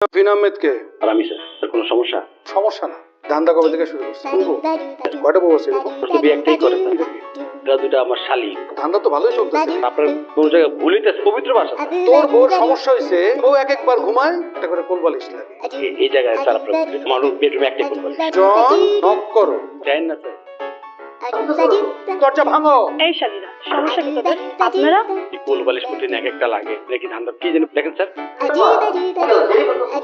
ফিন আহমেদকে আর আমি স্যার কোনো সমস্যা? সমস্যা না। ধান্দা কবে থেকে শুরু করছে? কয়টা বউ আছে একটাই করে দুটা আমার শালি ধান্দা তো ভালোই চলতেছে। আপনার কোন জায়গায় ভুলিতে পবিত্র ভাষা তোর বউর সমস্যা হয়েছে বউ এক একবার ঘুমায় একটা করে কোল বালিশ লাগে। এই জায়গায় স্যার আপনার আমার বেডরুমে একটাই জন নক করো। জানেন না স্যার। দরজা ভাঙো। এই শালীরা সমস্যা কি তোদের? আপনারা? এই কোল বালিশ করতে এক একটা লাগে। দেখি ধান্দা কি জানি দেখেন স্যার।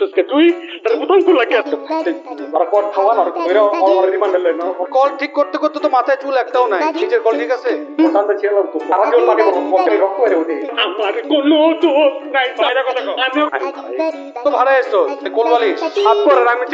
করতে তুই তার বুতাম খাওয়া আর কইরা কল ঠিক তো মাথায় চুল একটাও নাই নিজের কল ঠিক আছে টান্দা ছিল তো সারা জীবন পানি পকেটে রক্ত বের ওঠে আমার কোনো দোষ নাই বাইরে কথা আমি তো ভাড়া এসো কোল করে আমি